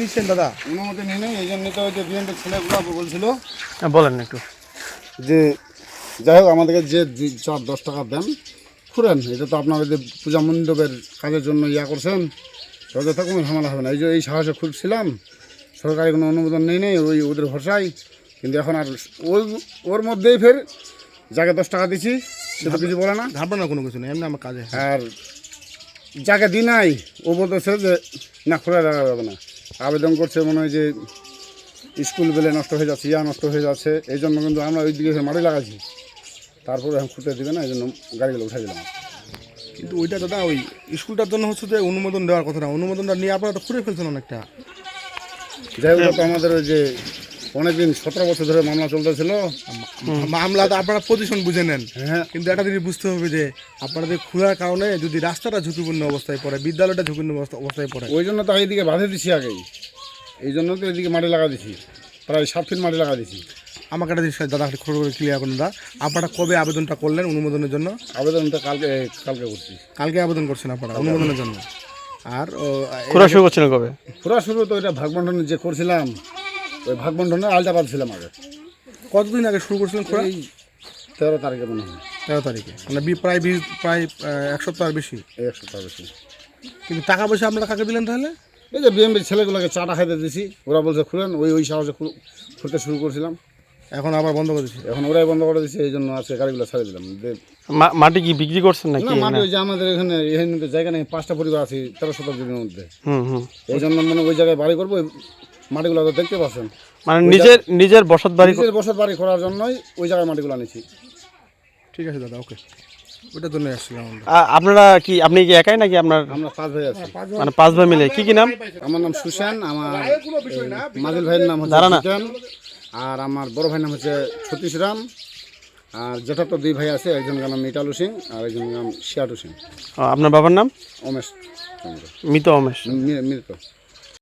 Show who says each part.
Speaker 1: নিচ্ছেন দাদা?
Speaker 2: অনুমতি নিয়ে নেই এই জন্য তো ওই যে বিএনপির ছেলেগুলো বলছিল।
Speaker 3: হ্যাঁ, বলেন একটু।
Speaker 2: যে যাই হোক আমাদেরকে যে চার দশ টাকা দেন খুঁড়েন। এটা তো আপনারা যে পূজা মণ্ডপের কাজের জন্য ইয়া করছেন তো কোনো ঝামেলা হবে না। এই যে এই সাহসে খুঁজছিলাম সরকারি কোনো অনুমোদন নেই নেই ওই ওদের ভরসায়। কিন্তু এখন আর ওই ওর মধ্যেই ফের যাকে দশ টাকা দিছি সে তো কিছু বলে না।
Speaker 1: ঘাবড়ানো কোনো কিছু নেই এমনি আমার কাজে।
Speaker 2: আর যাকে দি নাই ও বলতেছে যে না খোলা রাখা যাবে না। আবেদন করছে মনে হয় যে স্কুল বেলে নষ্ট হয়ে যাচ্ছে ইয়া নষ্ট হয়ে যাচ্ছে। এই জন্য কিন্তু আমরা ওই দিকে মাটি লাগাচ্ছি। তারপরে এখন খুঁটে দেবে না এই জন্য গাড়িগুলো উঠাই দিলাম।
Speaker 1: কিন্তু ওইটা দাদা ওই স্কুলটার জন্য হচ্ছে যে অনুমোদন দেওয়ার কথা না অনুমোদনটা নিয়ে আপনারা তো খুঁড়ে ফেলছেন অনেকটা।
Speaker 2: যাই হোক আমাদের ওই যে অনেকদিন সতেরো বছর ধরে মামলা চলতেছিল।
Speaker 1: মামলা তো আপনারা পজিশন বুঝে নেন।
Speaker 2: হ্যাঁ।
Speaker 1: কিন্তু একটা জিনিস বুঝতে হবে যে আপনাদের খোলার কারণে যদি রাস্তাটা ঝুঁকিপূর্ণ অবস্থায় পড়ে বিদ্যালয়টা ঝুঁকিপূর্ণ অবস্থা- অবস্থায় পড়ে।
Speaker 2: ওই জন্য তো এইদিকে বাঁধে দিছি আগেই। এই জন্য তো এদিকে মাটি লাগা দিছি। প্রায় সাত ফিট মাটি লাগা দিছি।
Speaker 1: আমাকে একটা জিনিস দাদা খোঁড় করে ক্লিয়ার করুন দাদা। আপনারা কবে আবেদনটা করলেন অনুমোদনের জন্য?
Speaker 2: আবেদনটা কালকে কালকে করছি।
Speaker 1: কালকে আবেদন করছেন আপনারা অনুমোদনের জন্য। আর ও,
Speaker 3: খোঁড়া শুরু করছেন কবে?
Speaker 2: পুরা শুরু তো এটা ভাগবন্টন যে করছিলাম ওই ভাগ বন্টনে আলটা পাচ্ছিলাম আগে।
Speaker 1: কতদিন আগে শুরু করছিলেন খোঁড়া?
Speaker 2: এই তেরো তারিখে মনে হয়।
Speaker 1: তেরো তারিখে। মানে বি- প্রায় বিশ প্রায় আহ, এক সপ্তাহ বেশি।
Speaker 2: এই এক সপ্তাহ বেশি।
Speaker 1: কিন্তু টাকা পয়সা আপনারা কাকে দিলেন তাহলে?
Speaker 2: এই যে বিএমপির ছেলেগুলোকে চাটা খাইতে দিছি ওরা বলছে খুলেন ওই ওই সাহসে খু- খুলতে শুরু করছিলাম।
Speaker 1: এখন আবার বন্ধ করে দিচ্ছি।
Speaker 2: এখন ওরাই বন্ধ করে দিচ্ছে এই জন্য আজকে গাড়িগুলো ছাড়ে দিলাম।
Speaker 3: মা- মাটি কি বিক্রি করছেন নাকি?
Speaker 2: না মাটি ওই যে আমাদের এখানে এখানে তো জায়গা নেই পাঁচটা পরিবার আছে তেরো শতাব্দীর মধ্যে।
Speaker 3: হুম হুম।
Speaker 2: এই জন্য মানে ওই জায়গায় বাড়ি করব ওই মাটিগুলো তো দেখতে পাচ্ছেন।
Speaker 3: মানে নিজের নিজের বসত বাড়ি
Speaker 2: নিজের বসত বাড়ি করার জন্যই ওই জায়গায় মাটিগুলো আনিছি।
Speaker 1: ঠিক আছে দাদা ওকে। ওটার জন্য আসছিলাম
Speaker 3: আপনারা কি আপনি কি একাই নাকি আপনার
Speaker 2: আমরা পাঁচ ভাই আছি।
Speaker 3: মানে পাঁচ ভাই মিলে? কি কি নাম?
Speaker 2: আমার নাম সুশান আমার মাজিল ভাইয়ের নাম হচ্ছে সুশান আর আমার বড় ভাইয়ের নাম হচ্ছে সতীশ রাম আর যেটা তো দুই ভাই আছে একজনের নাম মিটালু সিং আর একজনের নাম শিয়াটু সিং।
Speaker 3: আপনার বাবার নাম?
Speaker 2: উমেশ চন্দ্র।
Speaker 3: মিত অমেশ
Speaker 2: মি- মৃত।